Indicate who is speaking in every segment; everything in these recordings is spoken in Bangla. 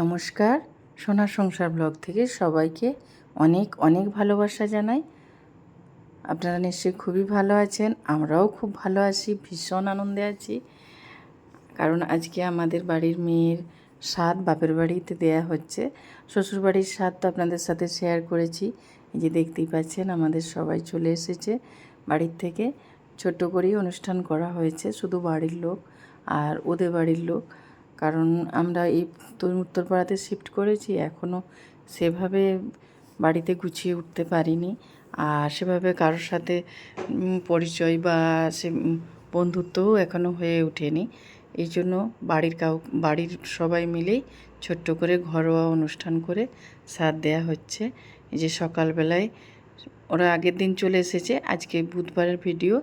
Speaker 1: নমস্কার। সোনার সংসার ব্লগ থেকে সবাইকে অনেক অনেক ভালোবাসা জানাই। আপনারা নিশ্চয়ই খুবই ভালো আছেন, আমরাও খুব ভালো আছি, ভীষণ আনন্দে আছি। কারণ আজকে আমাদের বাড়ির মেয়ের স্বাদ বাপের বাড়িতে দেয়া হচ্ছে। শ্বশুর বাড়ির স্বাদ তো আপনাদের সাথে শেয়ার করেছি। এই যে দেখতেই পাচ্ছেন, আমাদের সবাই চলে এসেছে বাড়ির থেকে। ছোট্ট করেই অনুষ্ঠান করা হয়েছে, শুধু বাড়ির লোক আর ওদের বাড়ির লোক। কারণ আমরা এই উত্তর উত্তরপাড়াতে শিফট করেছি এখনও সেভাবে বাড়িতে গুছিয়ে উঠতে পারিনি। আর সেভাবে কারোর সাথে পরিচয় বা সে বন্ধুত্বও এখনও হয়ে ওঠেনি। এই জন্য বাড়ির কাউ, বাড়ির সবাই মিলেই ছোট্ট করে ঘরোয়া অনুষ্ঠান করে সাথ দেয়া হচ্ছে। এই যে সকালবেলায়, ওরা আগের দিন চলে এসেছে, আজকে বুধবারের ভিডিও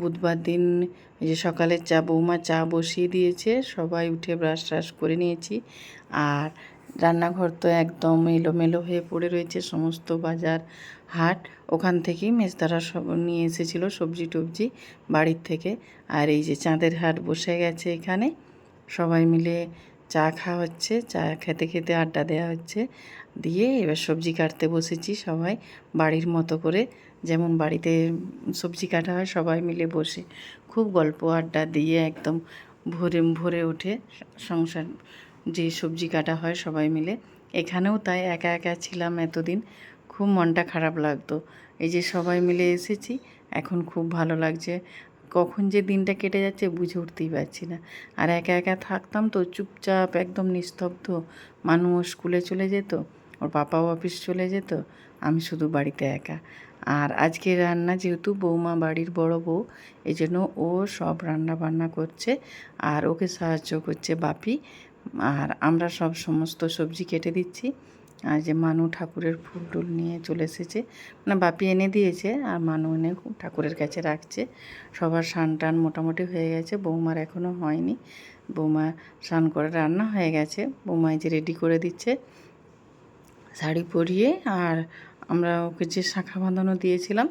Speaker 1: বুধবার দিন যে সকালে চা, বৌমা চা বসিয়ে দিয়েছে, সবাই উঠে ব্রাশ ট্রাশ করে নিয়েছি। আর রান্নাঘর তো একদম এলোমেলো হয়ে পড়ে রয়েছে, সমস্ত বাজার হাট। ওখান থেকেই মেজদারা সব নিয়ে এসেছিল সবজি টবজি বাড়ির থেকে। আর এই যে চাঁদের হাট বসে গেছে এখানে। সবাই মিলে চা খাওয়া হচ্ছে, চা খেতে খেতে আড্ডা দেওয়া হচ্ছে। দিয়ে এবার সবজি কাটতে বসেছি সবাই বাড়ির মতো করে। যেমন বাড়িতে সবজি কাটা হয়, সবাই মিলে বসে খুব গল্প আড্ডা দিয়ে একদম ভরে ভরে ওঠে সংসার যে সবজি কাটা হয় সবাই মিলে। এখানেও তাই একা একা ছিলাম এতদিন। খুব মনটা খারাপ লাগতো। এই যে সবাই মিলে এসেছি, এখন খুব ভালো লাগছে। কখন যে দিনটা কেটে যাচ্ছে বুঝে উঠতেই পারছি না। আর একা একা থাকতাম তো চুপচাপ একদম নিস্তব্ধ। মানুষ স্কুলে চলে যেত, ওর পাপাও অফিস চলে যেত, আমি শুধু বাড়িতে একা। আর আজকে রান্না যেহেতু বৌমা বাড়ির বড় বউ এই জন্য ও সব রান্না বান্না করছে আর ওকে সাহায্য করছে বাপি। আর আমরা সব সমস্ত সবজি কেটে দিচ্ছি। আর যে মানু ঠাকুরের ফুল টুল নিয়ে চলে এসেছে মানে বাপি এনে দিয়েছে আর মানু এনে ঠাকুরের কাছে রাখছে। সবার স্নান টান মোটামুটি হয়ে গেছে, বৌমার এখনও হয়নি। বৌমা স্নান করে রান্না হয়ে গেছে, বৌমা এই যে রেডি করে দিচ্ছে। শাড়ি পরিয়ে আর আমরা ওকে যে শাঁখা বাঁধানো দিয়েছিলাম,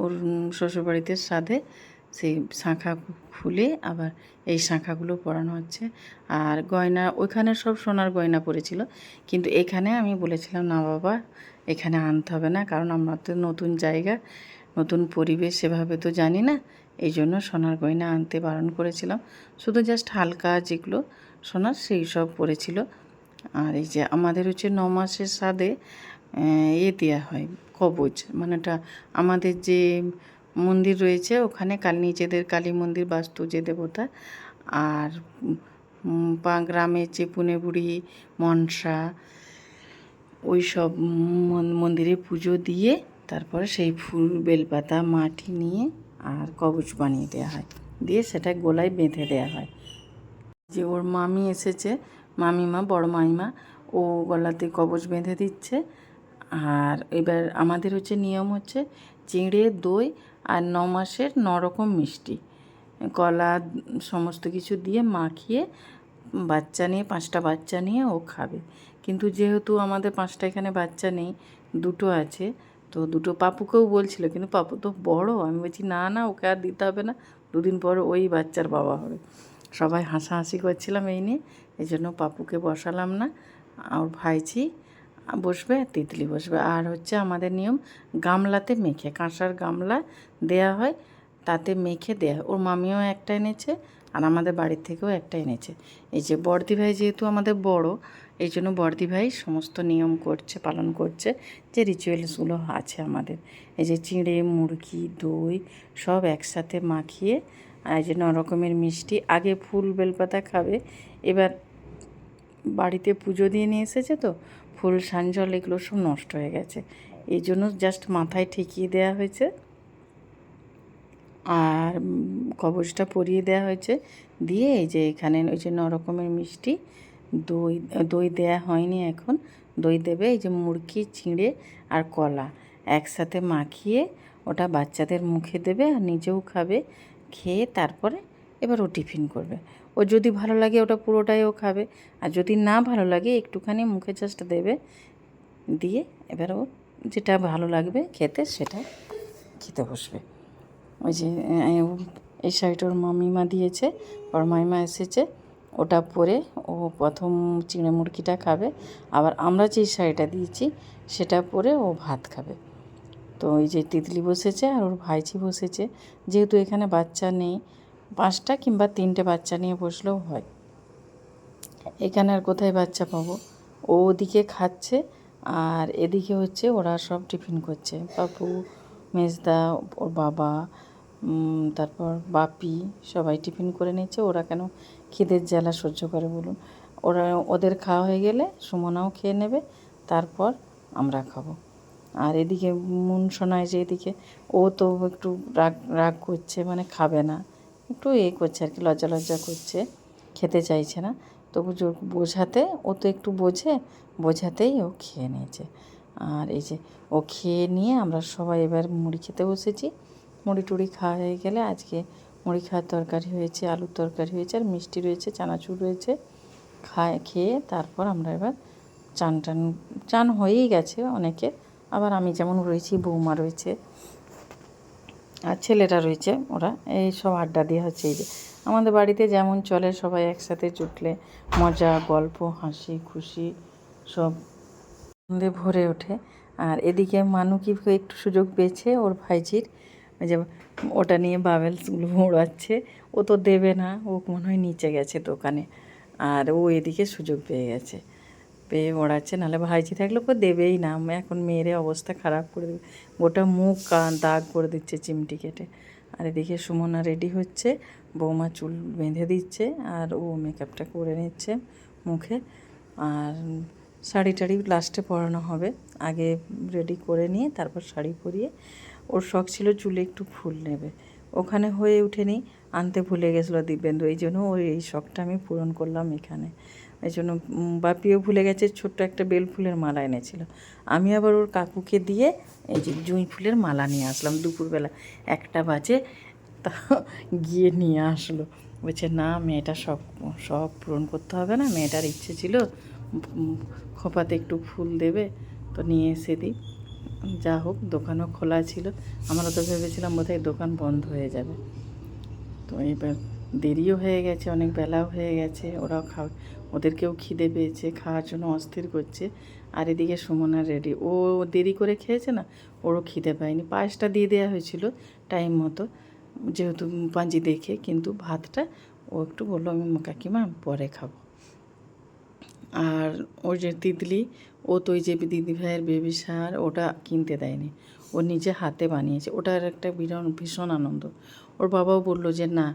Speaker 1: ওর শ্বশুরবাড়িতে সাধে, সেই শাঁখা খুলে আবার এই শাঁখাগুলো পরানো হচ্ছে। আর গয়না, ওইখানে সব সোনার গয়না পড়েছিল। কিন্তু এখানে আমি বলেছিলাম, না বাবা, এখানে আনতে হবে না, কারণ আমরা তো নতুন জায়গা, নতুন পরিবেশ সেভাবে তো জানি না। এই জন্য সোনার গয়না আনতে বারণ করেছিলাম। শুধু জাস্ট হালকা যেগুলো সোনার, সেই সব পড়েছিল। আর এই যে আমাদের হচ্ছে ন মাসের সাদে এ দেওয়া হয়, কবচ। মানে ওটা আমাদের যে মন্দির রয়েছে, ওখানে কাল, নিজেদের কালী মন্দির, বাস্তু যে দেবতা, আর পা গ্রামের যে পুনে বুড়ি মনসা ওই সব মন- মন্দিরে পুজো দিয়ে তারপরে সেই ফুল, বেলপাতা, মাটি নিয়ে আর কবচ বানিয়ে দেওয়া হয়। দিয়ে সেটা গোলায় বেঁধে দেওয়া হয়। যে ওর মামি এসেছে, মামিমা, বড় মামিমা, ও গলাতে কবচ বেঁধে দিচ্ছে। আর এবার আমাদের হচ্ছে নিয়ম হচ্ছে চিঁড়ে, দই আর ন মাসের ন রকম মিষ্টি। কলা সমস্ত কিছু দিয়ে মাখিয়ে বাচ্চা নিয়ে, পাঁচটা বাচ্চা নিয়ে ও খাবে। কিন্তু যেহেতু আমাদের পাঁচটা এখানে বাচ্চা নেই, দুটো আছে, তো দুটো পাপুকেও বলছিল, কিন্তু পাপু তো বড়। আমি বলছি, না না, ওকে আর দিতে হবে না। দুদিন পর ওই বাচ্চার বাবা হবে। সবাই হাসাহাসি করছিলাম এই নিয়ে, এই জন্য পাপুকে বসালাম না। আর ভাইছি বসবে, তিতলি বসবে। আর হচ্ছে আমাদের নিয়ম, গামলাতে মেখে। কাঁসার গামলা দেয়া হয়, তাতে মেখে দেয়া হয়। ওর মামিও একটা এনেছে, আর আমাদের বাড়ির থেকেও একটা এনেছে। এই যে বর্দি ভাই যেহেতু আমাদের বড়, এই জন্য বর্দি ভাই সমস্ত নিয়ম করছে, পালন করছে, যে রিচুয়ালসগুলো আছে আমাদের। এই যে চিঁড়ে, মুরগি, দই, সব একসাথে মাখিয়ে, আর এই যে রকমের মিষ্টি, আগে ফুল বেলপাতা খাবে। এবার বাড়িতে পুজো দিয়ে নিয়ে এসেছে তো ফুল সানজল এগুলো সব নষ্ট হয়ে গেছে। এই জন্য জাস্ট মাথায় ঠেকিয়ে দেওয়া হয়েছে। আর কবচটা পরিয়ে দেওয়া হয়েছে। দিয়ে এই যে এখানে ওই যে ন রকমের মিষ্টি, দই দই দেয়া হয়নি এখন। দই দেবে এই যে মুরগি চিঁড়ে আর কলা। একসাথে মাখিয়ে ওটা বাচ্চাদের মুখে দেবে আর নিজেও খাবে। খেয়ে তারপরে এবার ও টিফিন করবে। ও যদি ভালো লাগে ওটা পুরোটাই ও খাবে। আর যদি না ভালো লাগে, একটুখানি মুখে জাস্ট দেবে। দিয়ে এবার ও যেটা ভালো লাগবে খেতে সেটা খেতে বসবে। ওই যে এই শাড়িটা ওর মামিমা দিয়েছে, ওর মামিমা এসেছে। ওটা পরে ও প্রথম চিঁড়ে মুরগিটা খাবে। আবার আমরা যেই শাড়িটা দিয়েছি, সেটা পরে ও ভাত খাবে। তো ওই যে তিতলি বসেছে আর ওর ভাইঝি বসেছে। যেহেতু এখানে বাচ্চা নেই পাঁচটা কিংবা তিনটে বাচ্চা নিয়ে বসলেও হয়। এখানে আর কোথায় বাচ্চা পাবো? ও ওদিকে খাচ্ছে আর এদিকে হচ্ছে ওরা সব টিফিন করছে। পাপু মেজদা, ওর বাবা তারপর বাপি সবাই টিফিন করে নিচ্ছে। ওরা কেন খিদের জ্বালা সহ্য করে বলুন? ওরা, ওদের খাওয়া হয়ে গেলে সুমনাও খেয়ে নেবে, তারপর আমরা খাব। আর এদিকে মন শোনায় যে এদিকে ও তো একটু রাগ রাগ করছে মানে খাবে না। একটু এ করছে আর কি, লজ্জা লজ্জা করছে, খেতে চাইছে না। তবু বোঝাতে, ও তো একটু বোঝে, বোঝাতেই ও খেয়ে নিয়েছে। আর এই যে ও খেয়ে নিয়ে আমরা সবাই এবার মুড়ি খেতে বসেছি। মুড়ি টুড়ি খাওয়া হয়ে গেলে আজকে মুড়ি খাওয়ার তরকারি হয়েছে, আলুর তরকারি হয়েছে, আর মিষ্টি রয়েছে, চানাচুর রয়েছে। খায়, খেয়ে তারপর আমরা এবার চান টান, চান হয়েই গেছে অনেকের। আবার আমি যেমন রয়েছি, বৌমা রয়েছে আর ছেলেটা রয়েছে ওরা, এই সব আড্ডা দিয়ে হচ্ছে এই যে। আমাদের বাড়িতে যেমন চলে সবাই একসাথে জুটলে মজা, গল্প, হাসি, খুশি, সব আনন্দে ভরে ওঠে। আর এদিকে মানু কি একটু সুযোগ পেয়েছে ওর ভাইজির, ওই যে ওটা নিয়ে বাবেলসগুলো উড়াচ্ছে ও তো দেবে না, ও মনে হয় নিচে গেছে দোকানে। আর ও এদিকে সুযোগ পেয়ে গেছে। পেয়ে ওড়াচ্ছে নাহলে ভাইজি থাকলে ওকে দেবেই না। এখন মেয়েরে অবস্থা খারাপ করে দেবে। গোটা মুখ দাগ করে দিচ্ছে চিমটি কেটে। আর এদিকে সুমনা রেডি হচ্ছে। বৌমা চুল বেঁধে দিচ্ছে আর ও মেকআপটা করে নিচ্ছে মুখে। আর শাড়ি টাড়ি লাস্টে পরানো হবে। আগে রেডি করে নিয়ে তারপর শাড়ি পরিয়ে ওর শখ ছিল চুলে একটু ফুল নেবে। ওখানে হয়ে ওঠেনি। আনতে ভুলে গেছিল দিব্যেন্দু। এই জন্য ওই এই শখটা আমি পূরণ করলাম এখানে। এই জন্য বাপিও ভুলে গেছে, ছোট্ট একটা বেল ফুলের মালা এনেছিল। আমি আবার ওর কাকুকে দিয়ে এই যে জুঁই ফুলের মালা নিয়ে আসলাম দুপুরবেলা। একটা বাজে, তা গিয়ে নিয়ে আসলো। বলছে, না, মেয়েটা সব সব পূরণ করতে হবে না, মেয়েটার ইচ্ছে ছিল, খোপাতে একটু ফুল দেবে, তো নিয়ে এসে দিই। যা হোক, দোকানও খোলা ছিল। আমরা তো ভেবেছিলাম বোধহয় দোকান বন্ধ হয়ে যাবে। তো এবার দেরিও হয়ে গেছে, অনেক বেলাও হয়ে গেছে, ওরাও খাও, ওদেরকেও খিদে পেয়েছে, খাওয়ার জন্য অস্থির করছে, আর এদিকে সুমনা রেডি, ও দেরি করে খেয়েছে না, ওরও খিদে পায়নি, পায়েসটা দিয়ে দেওয়া হয়েছিল টাইম মতো, যেহেতু পাঞ্জি দেখে, কিন্তু ভাতটা ও একটু বলল, আমি কাকিমা, পরে খাব। আর ওই যে তিতলি, ও তো ওই যে দিদি ভাইয়ের বেবি সার ওটা কিনতে দেয়নি, ও নিজে হাতে বানিয়েছে, ওটার একটা ভীষণ ভীষণ আনন্দ, ওর বাবাও বলল যে, না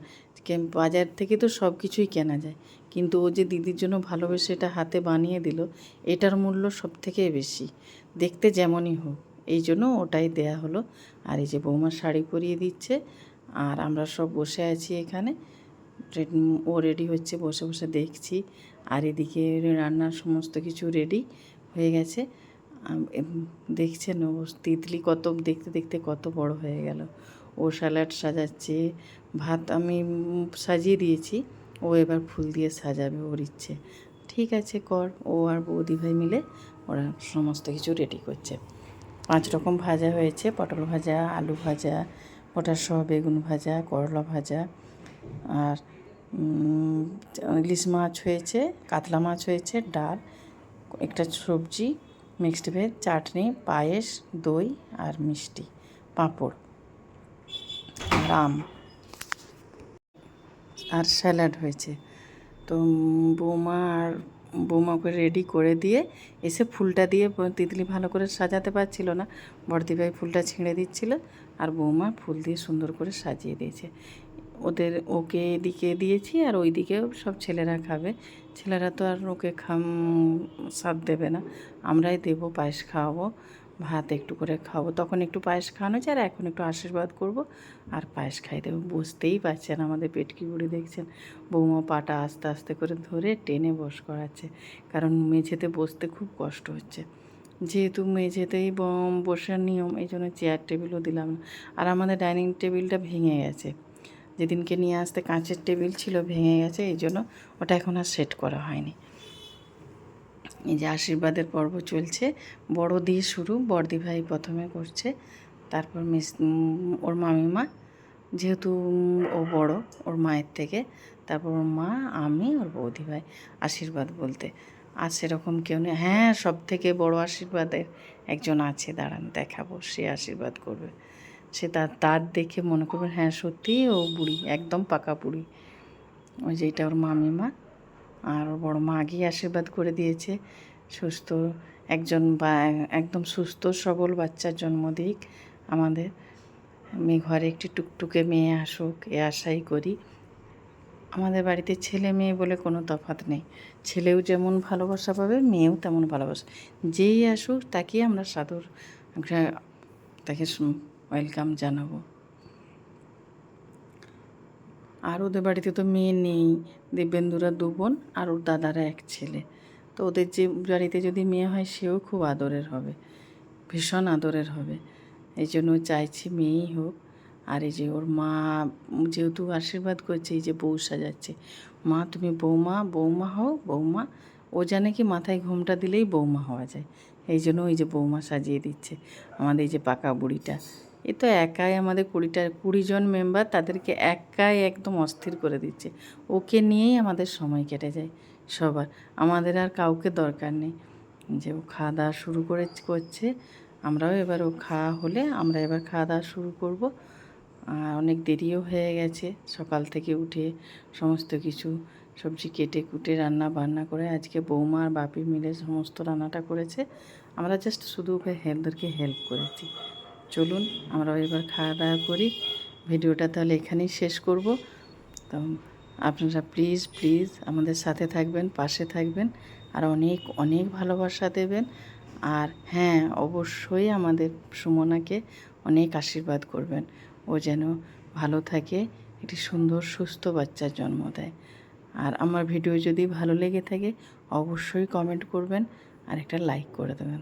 Speaker 1: বাজার থেকে তো সব কিছুই কেনা যায়। কিন্তু ও যে দিদির জন্য ভালোবেসে এটা হাতে বানিয়ে দিল, এটার মূল্য সব থেকে বেশি। দেখতে যেমনই হোক, এই জন্য ওটাই দেয়া হলো। আর এই যে বৌমা শাড়ি পরিয়ে দিচ্ছে, আর আমরা সব বসে আছি এখানে। ও রেডি হচ্ছে, বসে বসে দেখছি। আর এদিকে রান্নার সমস্ত কিছু রেডি হয়ে গেছে। দেখছেন ও, তিতলি কত, দেখতে দেখতে কত বড় হয়ে গেল। ও স্যালাড সাজাচ্ছে, ভাত আমি সাজিয়ে দিয়েছি, ও এবার ফুল দিয়ে সাজাবে ওর ইচ্ছে। ঠিক আছে, কর। ও আর বৌদি ভাই মিলে ওরা সমস্ত কিছু রেডি করছে। পাঁচ রকম ভাজা হয়েছে, পটল ভাজা, আলু ভাজা সহ বেগুন ভাজা, করলা ভাজা, আর ইলিশ মাছ হয়েছে, কাতলা মাছ হয়েছে, ডাল, একটা সবজি মিক্সড ভেজ চাটনি, পায়েস, দই আর মিষ্টি, পাঁপড়। আর আম। আর স্যালাড হয়েছে। তো বৌমা আর বৌমাকে রেডি করে দিয়ে এসে ফুলটা দিয়ে তিতলি ভালো করে সাজাতে পারছিল না। বড়দিভাই ফুলটা ছিঁড়ে দিচ্ছিল আর বৌমা ফুল দিয়ে সুন্দর করে সাজিয়ে দিয়েছে। ওদের ওকে এদিকে দিয়েছি আর ওই দিকেও সব ছেলেরা খাবে। ছেলেরা তো আর ওকে খাম স্বাদ দেবে না। আমরাই দেবো, পায়েস খাওয়াবো। ভাত একটু করে খাব। তখন একটু পায়েস খাওয়ানো যায় আর এখন একটু আশীর্বাদ করব। আর পায়েস খাই দেবো। বুঝতেই পারছেন আমাদের পেটকি বুড়ি দেখছেন। বৌমা পাটা আস্তে আস্তে করে ধরে টেনে বস করাচ্ছে। কারণ মেঝেতে বসতে খুব কষ্ট হচ্ছে। যেহেতু মেঝেতেই বসার নিয়ম, এই জন্য চেয়ার টেবিলও দিলাম না। আর আমাদের ডাইনিং টেবিলটা ভেঙে গেছে। যেদিনকে নিয়ে আসতে কাঁচের টেবিল ছিল, ভেঙে গেছে। এই জন্য ওটা এখন আর সেট করা হয়নি। এই যে আশীর্বাদের পর্ব চলছে। বড় দিয়ে শুরু বড়দি ভাই প্রথমে করছে, তারপর মিস ওর মামিমা, যেহেতু ও বড়, ওর মায়ের থেকে, তারপর ওর মা, আমি, ওর বৌদি ভাই আশীর্বাদ বলতে। আর সেরকম কেউ নেই। হ্যাঁ সব থেকে বড় আশীর্বাদের একজন আছে, দাঁড়ান, দেখাবো, সে আশীর্বাদ করবে। সে তার তার দেখে মনে করবেন হ্যাঁ সত্যি ও বুড়ি, একদম পাকা বুড়ি। ওই যে এটা ওর মামিমা। আর বড় মা আগেই আশীর্বাদ করে দিয়েছে। সুস্থ একজন বা একদম সুস্থ সবল বাচ্চার জন্ম দিক। আমাদের মেয়ে ঘরে একটি টুকটুকে মেয়ে আসুক, এ আশাই করি। আমাদের বাড়িতে ছেলে মেয়ে বলে কোনো তফাৎ নেই। ছেলেও যেমন ভালোবাসা পাবে, মেয়েও তেমন ভালোবাসা। যেই আসুক, তাকেই আমরা সাদর তাকে ওয়েলকাম জানাব। আর ওদের বাড়িতে তো মেয়ে নেই দিব্যেন্দুরা দু বোন আর ওর দাদারা এক ছেলে। তো ওদের যে বাড়িতে যদি মেয়ে হয়, সেও খুব আদরের হবে, ভীষণ আদরের হবে। এই জন্য চাইছি মেয়েই হোক। আর এই যে ওর মা যেহেতু আশীর্বাদ করছে, এই যে বউ সাজাচ্ছে, মা তুমি বৌমা বৌমা হও, বৌমা। ও জানে কি মাথায় ঘুমটা দিলেই বৌমা হওয়া যায়। এই জন্য ওই যে বৌমা সাজিয়ে দিচ্ছে আমাদের এই যে পাকা বুড়িটা। এ তো একাই আমাদের কুড়িটা, কুড়ি জন মেম্বার তাদেরকে একাই একদম অস্থির করে দিচ্ছে। ওকে নিয়েই আমাদের সময় কেটে যায় সবার। আমাদের আর কাউকে দরকার নেই। যে ও খাওয়া দাওয়া শুরু করে, করছে, আমরাও এবার ও খাওয়া হলে আমরা এবার খাওয়া দাওয়া শুরু করব। আর অনেক দেরিও হয়ে গেছে। সকাল থেকে উঠে সমস্ত কিছু সবজি কেটে কুটে রান্না বান্না করে আজকে বৌমা আর বাপি মিলে সমস্ত রান্নাটা করেছে। আমরা জাস্ট শুধু ওকে হেলদেরকে হেল্প করেছি। চলুন আমরা এবার খাওয়া দাওয়া করি। ভিডিওটা তাহলে এখানেই শেষ করব। তো আপনারা প্লিজ প্লিজ আমাদের সাথে থাকবেন, পাশে থাকবেন। আর অনেক অনেক ভালোবাসা দেবেন। আর হ্যাঁ অবশ্যই আমাদের সুমনাকে অনেক আশীর্বাদ করবেন। ও যেন ভালো থাকে, একটি সুন্দর, সুস্থ বাচ্চার জন্ম দেয়। আর আমার ভিডিও যদি ভালো লেগে থাকে, অবশ্যই কমেন্ট করবেন আর একটা লাইক করে দেবেন।